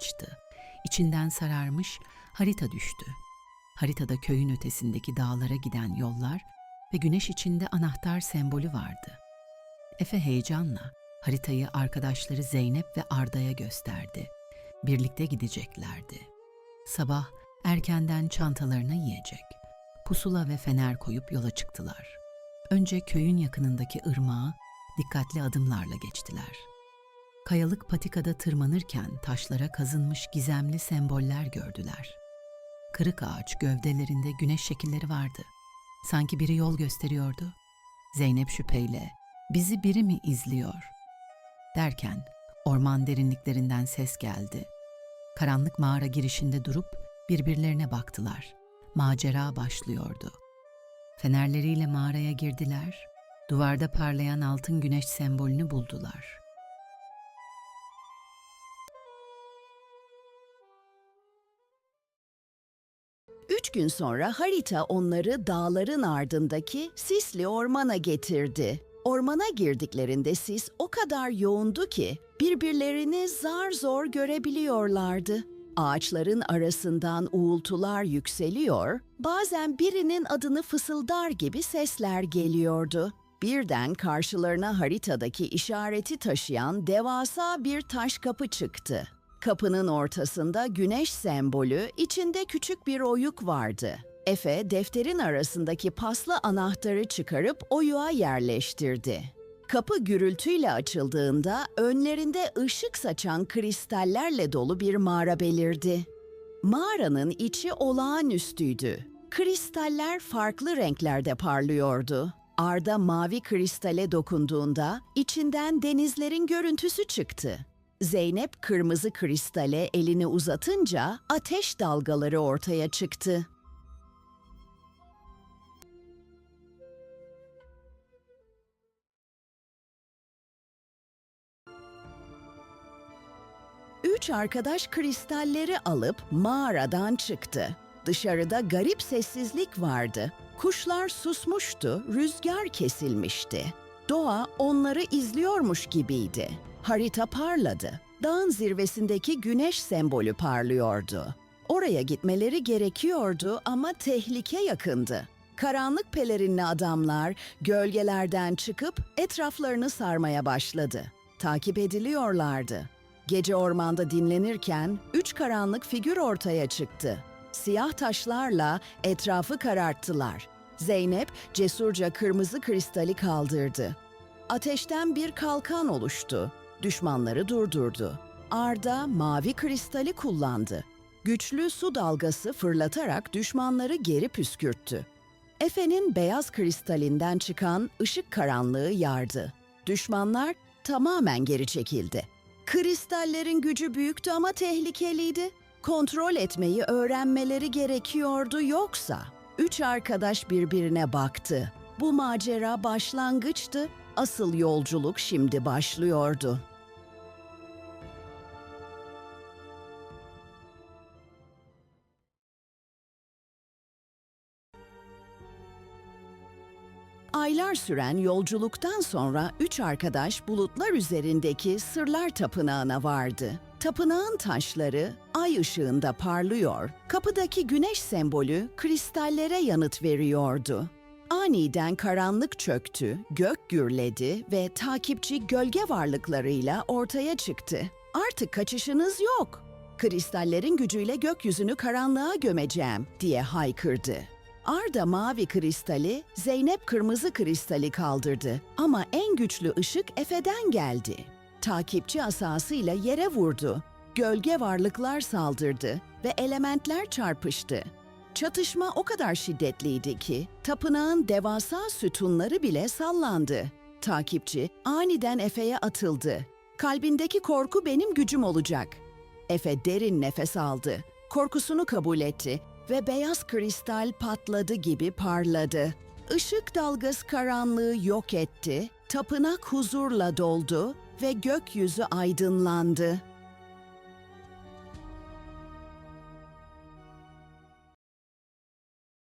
açtı. İçinden sararmış harita düştü. Haritada köyün ötesindeki dağlara giden yollar ve güneş içinde anahtar sembolü vardı. Efe heyecanla haritayı arkadaşları Zeynep ve Arda'ya gösterdi. Birlikte gideceklerdi. Sabah erkenden çantalarına yiyecek, pusula ve fener koyup yola çıktılar. Önce köyün yakınındaki ırmağa dikkatli adımlarla geçtiler. Kayalık patikada tırmanırken taşlara kazınmış gizemli semboller gördüler. Kırık ağaç gövdelerinde güneş şekilleri vardı. Sanki biri yol gösteriyordu. Zeynep şüpheyle, bizi biri mi izliyor? Derken orman derinliklerinden ses geldi. Karanlık mağara girişinde durup birbirlerine baktılar. Macera başlıyordu. Fenerleriyle mağaraya girdiler. Duvarda parlayan altın güneş sembolünü buldular. Gün sonra harita onları dağların ardındaki sisli ormana getirdi. Ormana girdiklerinde sis o kadar yoğundu ki birbirlerini zar zor görebiliyorlardı. Ağaçların arasından uğultular yükseliyor, bazen birinin adını fısıldar gibi sesler geliyordu. Birden karşılarına haritadaki işareti taşıyan devasa bir taş kapı çıktı. Kapının ortasında güneş sembolü, içinde küçük bir oyuk vardı. Efe defterin arasındaki paslı anahtarı çıkarıp oyuğa yerleştirdi. Kapı gürültüyle açıldığında önlerinde ışık saçan kristallerle dolu bir mağara belirdi. Mağaranın içi olağanüstüydü. Kristaller farklı renklerde parlıyordu. Arda mavi kristale dokunduğunda içinden denizlerin görüntüsü çıktı. Zeynep kırmızı kristale elini uzatınca ateş dalgaları ortaya çıktı. Üç arkadaş kristalleri alıp mağaradan çıktı. Dışarıda garip sessizlik vardı. Kuşlar susmuştu, rüzgar kesilmişti. Doğa onları izliyormuş gibiydi. Harita parladı. Dağın zirvesindeki güneş sembolü parlıyordu. Oraya gitmeleri gerekiyordu ama tehlike yakındı. Karanlık pelerinli adamlar gölgelerden çıkıp etraflarını sarmaya başladı. Takip ediliyorlardı. Gece ormanda dinlenirken üç karanlık figür ortaya çıktı. Siyah taşlarla etrafı kararttılar. Zeynep cesurca kırmızı kristali kaldırdı. Ateşten bir kalkan oluştu. Düşmanları durdurdu. Arda mavi kristali kullandı. Güçlü su dalgası fırlatarak düşmanları geri püskürttü. Efe'nin beyaz kristalinden çıkan ışık karanlığı yardı. Düşmanlar tamamen geri çekildi. Kristallerin gücü büyüktü ama tehlikeliydi. Kontrol etmeyi öğrenmeleri gerekiyordu yoksa. Üç arkadaş birbirine baktı. Bu macera başlangıçtı, asıl yolculuk şimdi başlıyordu. Aylar süren yolculuktan sonra üç arkadaş bulutlar üzerindeki Sırlar Tapınağı'na vardı. Tapınağın taşları ay ışığında parlıyor, kapıdaki güneş sembolü kristallere yanıt veriyordu. Aniden karanlık çöktü, gök gürledi ve takipçi gölge varlıklarıyla ortaya çıktı. Artık kaçışınız yok. Kristallerin gücüyle gökyüzünü karanlığa gömeceğim diye haykırdı. Arda mavi kristali, Zeynep kırmızı kristali kaldırdı ama en güçlü ışık Efe'den geldi. Takipçi asasıyla yere vurdu. Gölge varlıklar saldırdı ve elementler çarpıştı. Çatışma o kadar şiddetliydi ki tapınağın devasa sütunları bile sallandı. Takipçi aniden Efe'ye atıldı. Kalbindeki korku benim gücüm olacak. Efe derin nefes aldı. Korkusunu kabul etti ve beyaz kristal patladı gibi parladı. Işık dalgası karanlığı yok etti, tapınak huzurla doldu ve gökyüzü aydınlandı.